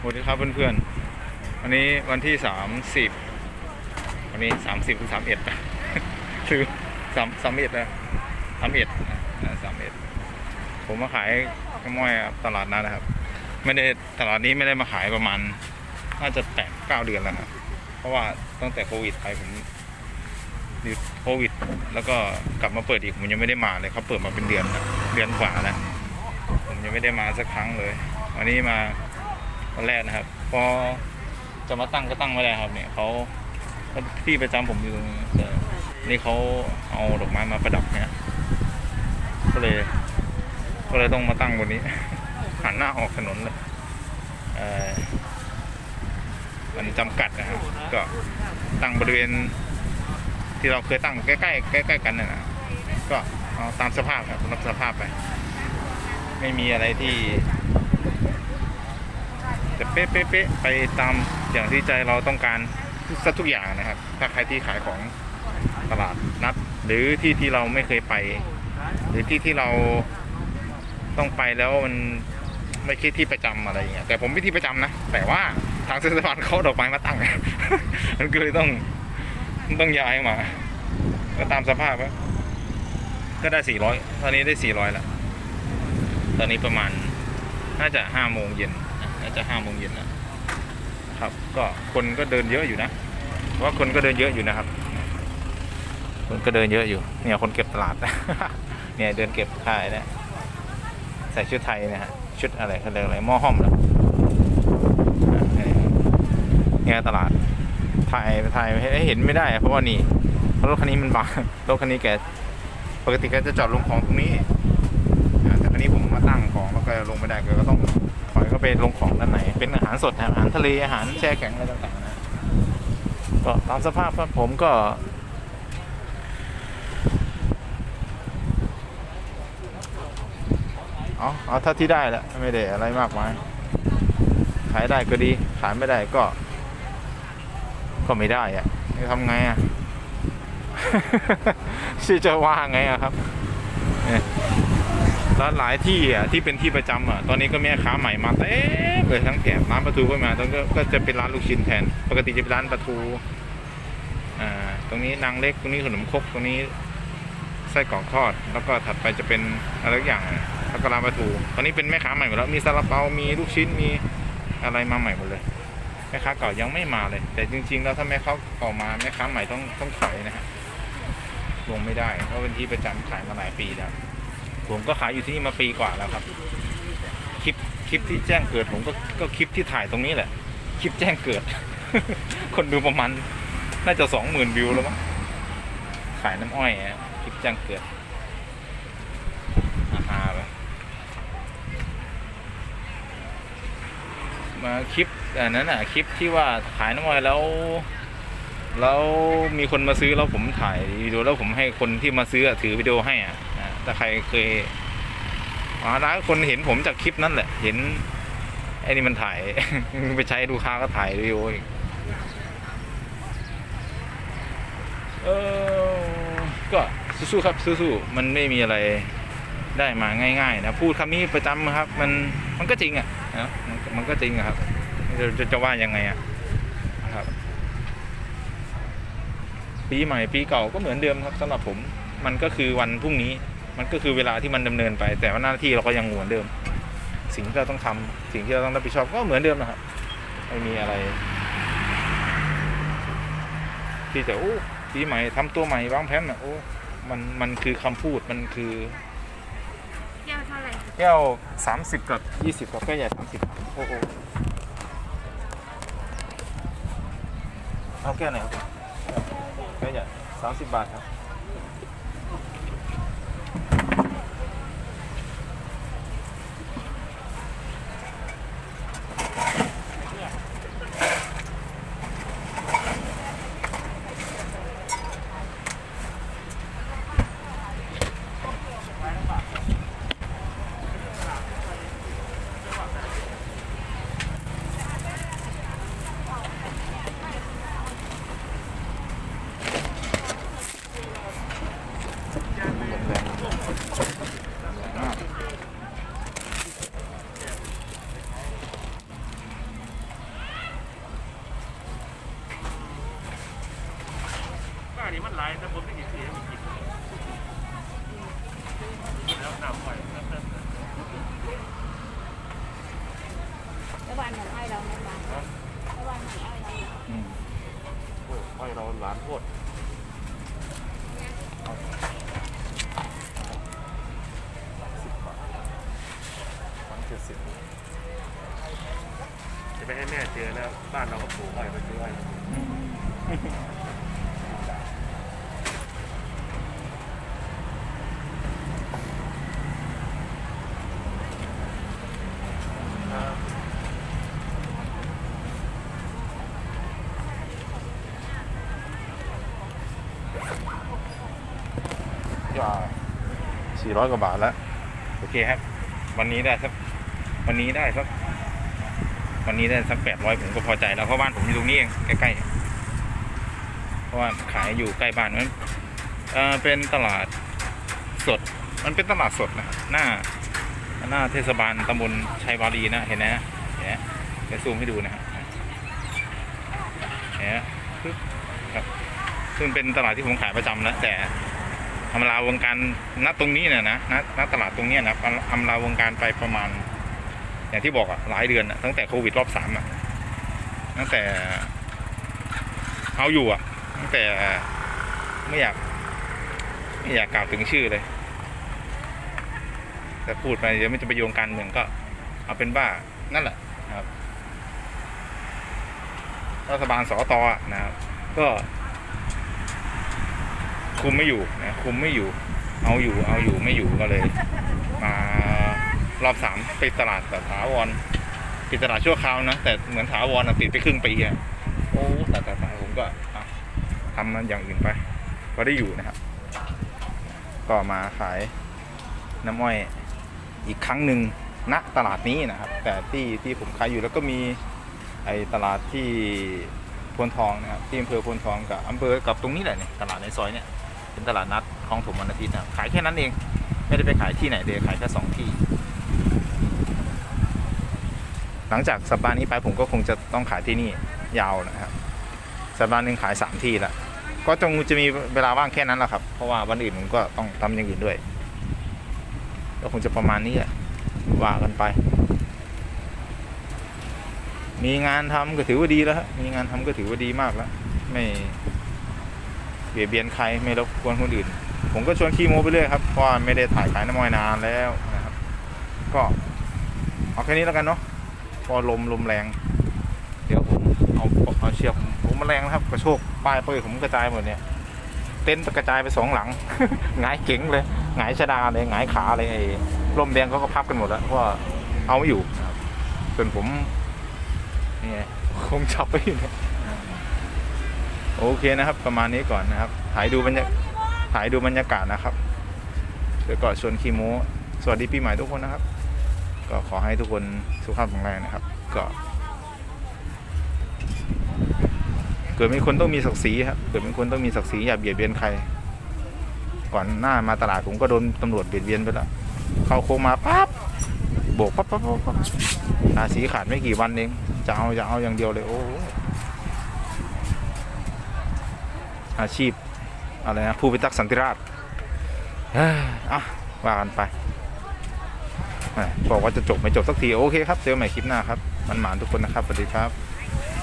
สวัสดีครับเพื่อนๆวันนี้วันที่สามสิบวันนี้สามสิบหรือสามเอ็ดคือสามสามเอ็ดนะสามเอ็ดสามเอ็ดผมมาขายกระม้อยตลาดนัดนะครับ ไม่ได้ตลาดนี้ไม่ได้มาขายประมาณน่าจะแตะเก้าเดือนแล้วครับเพราะว่าตั้งแต่โควิดไปผมหยุดโควิด แล้วก็กลับมาเปิดอีกผมยังไม่ได้มาเลยเขาเปิดมาเป็นเดือนแล้วเดือนกว่าแล้วผมยังไม่ได้มาสักครั้งเลย วันนี้มาันแรกนะครับ พอจะมาตั้งก็ตั้งไม่ได้ครับ เนี่ยเขาที่ประจำผมอยู่ตรงนี้แต่นี่เขาเอาดอกไม้มาประดับเนี่ยก็เลยก็เลยต้องมาตั้งบนนี้ หันหน้าออกถนนเลยเอ่อมันจำกัดนะครับ ก็ตั้งบริเวณ ที่เราเคยตั้งใกล้ๆใกล้ๆกันน่ะนะก็เอาตามสภาพครับรับสภาพไป ไม่มีอะไรที่ จะเป๊ะๆๆไปตามอย่างที่ใจเราต้องการสักทุกอย่างนะครับ ถ้าใครที่ขายของตลาดนัด หรือที่ที่เราไม่เคยไป หรือที่ที่เราต้องไปแล้วมันไม่ใช่ที่ประจำอะไรอย่างเงี้ยแต่ผมไม่ที่ประจำนะ แต่ว่าทางเทศบาลเขาเอาดอกไม้มาตั้ง มันก็เลยต้องต้องย้ายมา ก็ตามสภาพก็ได้สี่ร้อยตอนนี้ได้สี่ร้อยแล้ว ตอนนี้ประมาณน่าจะห้าโมงเย็น น่าจะห้าโมงเย็นนะครับ ก็คนก็เดินเยอะอยู่นะว่าคนก็เดินเยอะอยู่นะครับ คนก็เดินเยอะอยู่ เนี่ยคนเก็บตลาดเนี่ยเดินเก็บขายนะใส่ชุดไทยนะฮะชุดอะไรเขาเรียกอะไรหม้อห้อมแล้วเนี่ยตลาดถ่ายถ่ายให้เห็นไม่ได้ เพราะว่านี่เพราะรถคันนี้มันบังรถคันนี้แกปกติแกจะจอดลงของตรงนี้แต่คราวนี้ผมมาตั้งของแล้วก็ลงไม่ได้ก็ต้อง ลงของด้านไหน เป็นอาหารสดอาหารทะเลอาหารแช่แข็งอะไรต่างๆนะก็ตามสภาพครับผมก็เอาเอาเท่าที่ได้แหละไม่ได้อะไรมากมายขายได้ก็ดี ขายไม่ได้ก็ ก็ไม่ได้อะทำไงอะชื่อจะว่าไงอะครับ แล้วหลายที่อะที่เป็นที่ประจำอะตอนนี้ก็แม่ค้าใหม่มาเต็มเลยทั้งแถบร้านปลาทูก็มาตรงก็ก็จะเป็นร้านลูกชิ้นแทน ปกติจะเป็นร้านปลาทูอ่าตรงนี้นางเล็กตรงนี้ขนมครกตรงนี้ไส้กรอกทอด แล้วก็ถัดไปจะเป็นอะไรอย่างแล้วก็ร้านปลาทูตอนนี้เป็นแม่ค้าใหม่หมดแล้วมีซาลาเปา มีลูกชิ้นมีอะไรมาใหม่หมดเลยแม่ค้าเก่ายังไม่มาเลย แต่จริง ๆ แล้วถ้าแม่ค้าเก่ามาแม่ค้าใหม่ต้องต้องถอยนะฮะลงไม่ได้เพราะเป็นที่ประจำขายมาหลายปีแล้ว ผมก็ขายอยู่ที่นี่มาปีกว่าแล้วครับ คลิปคลิปที่แจ้งเกิดผมก็ก็คลิปที่ถ่ายตรงนี้แหละ คลิปแจ้งเกิด คนดูประมาณน่าจะสองหมื่นวิวแล้วมั้งขายน้ำอ้อยอะคลิปแจ้งเกิดอาหาไปมาคลิปอันนั้นอะคลิปที่ว่าขายน้ำอ้อยแล้วแล้วมีคนมาซื้อแล้วผมถ่ายวิดีโอแล้วผมให้คนที่มาซื้อถือวิดีโอให้อะ ถ้าใครเคยอ๋อหลายคนเห็นผมจากคลิปนั่นแหละ เห็นไอ้นี่มันถ่าย ไปใช้ลูกค้าก็ถ่ายวิดีโออีกเออก็สู้ๆครับสู้ๆมันไม่มีอะไรได้มาง่ายๆนะพูดคำนี้ประจำครับ มันมันก็จริงอะนะมันก็จริงครับจะจะจะว่ายังไงอะครับ ปีใหม่ปีเก่าก็เหมือนเดิมครับสำหรับผม มันก็คือวันพรุ่งนี้ มันก็คือเวลาที่มันดำเนินไป แต่ว่าหน้าที่เราก็ยังเหมือนเดิม สิ่งที่เราต้องทำสิ่งที่เราต้องรับผิดชอบก็เหมือนเดิมนะครับไม่มีอะไร ที่จะโอ้ปีใหม่ทำตัวใหม่วางแผนอะโอ้มันมันคือคำพูดมันคือแก้วเท่าไหร่แก้วสามสิบกับยี่สิบกับแก้วใหญ่สามสิบโอ้โหเอาแก้วไหนครับแก้วใหญ่สามสิบบาทครับ หลายแต่ผมไม่กินเสีไม่กินแล้วน้ำปล่อยแล้ววันเหมือนไอ้เราเนี่ยบ้างแล้ววันเหมือนไอ้เราอืมโอ้ปล่อยเราหลานโคตรสิบบาทวันเจ็ดสิบจะไปให้แม่เจอแล้วบ้านเราก็ปลูกอ้อยไปซื้ออ้อย ยอดสี่ร้อยกว่าบาทแล้ว โอเคครับ วันนี้ได้สักวันนี้ได้สักวันนี้ได้สักแปดร้อยผมก็พอใจแล้วเพราะบ้านผมอยู่ตรงนี้เองใกล้ๆเพราะว่าขายอยู่ใกล้บ้านมันเออเป็นตลาดสด มันเป็นตลาดสดนะหน้าหน้าเทศบาลตำบลชัยวารีนะเห็นไหมเนไหมเดี๋ยวซูมให้ดูนะครับเนไหมปึ๊บครับซึ่งเป็นตลาดที่ผมขายประจำนะแต่ ทำลาวงการณตรงนี้เนี่ยนะณณตลาดตรงเนี้ยนะทำลาวงการไปประมาณ อย่างที่บอกอะหลายเดือนอะตั้งแต่โควิดรอบสามอะตั้งแต่เอาอยู่อะตั้งแต่ไม่อยาก ไม่อยากกล่าวถึงชื่อเลย แต่พูดไปเดี๋ยวมันจะไปโยงการเมืองก็ เอาเป็นว่านั่นแหละครับรัฐบาลสอตอะนะครับก็ คุมไม่อยู่นะคุมไม่อยู่ เอาอยู่เอาอยู่ไม่อยู่ก็เลย มารอบสามปิดตลาดแบบถาวรปิดตลาดชั่วคราวนะแต่เหมือนถาวรอะปิดไปครึ่งปีอะโอ้แต่แต่แต่ผมก็ทำมันอย่างอื่นไปก็ได้อยู่นะครับ ก็มาขายน้ำอ้อยอีกครั้งหนึ่งณตลาดนี้นะครับ แต่ที่ที่ผมขายอยู่แล้วก็มีไอ้ตลาดที่พลทองนะครับที่อำเภอพลทองกับอำเภอกับตรงนี้แหละเนี่ยตลาดในซอยเนี่ย เป็นตลาดนัดคลองถมวันอาทิตย์นะครับขายแค่นั้นเอง ไม่ได้ไปขายที่ไหนเลยขายแค่สองที่ หลังจากสัปดาห์นี้ไปผมก็คงจะต้องขายที่นี่ยาวนะครับสัปดาห์หนึ่งขายสามที่ละก็จงจะมีเวลาว่างแค่นั้นแหละครับ เพราะว่าวันอื่นผมก็ต้องทำอย่างอื่นด้วย ก็คงจะประมาณนี้แหละว่ากันไป มีงานทำก็ถือว่าดีแล้วฮะมีงานทำก็ถือว่าดีมากแล้ว ไม่ บียดเบียนใครไม่รบกวนคนอื่น ผมก็ชวนขี้โมไปเรื่อยครับเพราะไม่ได้ถ่ายขายน้ำมอยนานแล้วนะครับ ก็เอาแค่นี้แล้วกันเนาะเพอลมลมแรง เดี๋ยวผมเอาเอาเชือกผมมาแรงนะครับ กระโชกป้ายเป้ยผมกระจายหมดเนี่ยเต็นท์กระจายไปสองหลังหงายเก๋งเลยหงายชะดาเลยหงายขาเลยไอ้ลมแดงเขาก็พับกันหมดแล้วเพราะเอาไม่อยู่ครับส่วนผมนี่ไงคงจับไปอยู่เนี่ย โอเคนะครับ ประมาณนี้ก่อนนะครับ ถ่ายดูบรรยากาศถ่ายดูบรรยากาศนะครับเดี๋ยวก่อนชวนคีโมสวัสดีปีใหม่ทุกคนนะครับ ก็ขอให้ทุกคนสุขภาพแข็งแรงนะครับ ก็ เกิดเป็นคนต้องมีศักดิ์ศรีครับ เกิดเป็นคนต้องมีศักดิ์ศรีอย่าเบียดเบียนใคร ก่อนหน้ามาตลาดผมก็โดนตำรวจเบียดเบียนไปแล้วเข้าโค้งมาปั๊บโบกปั๊บปั๊บปั๊บปั๊บตาสีขาดไม่กี่วันเองจะเอาจะเอาอย่างเดียวเลยโอ้โห อาชีพอะไรนะผู้พิทักษ์สันติราษฎร์อะว่ากันไปบอกว่าจะจบไม่จบสักที โอเคครับ เจอใหม่คลิปหน้าครับ มันหมานทุกคนนะครับ สวัสดีครับ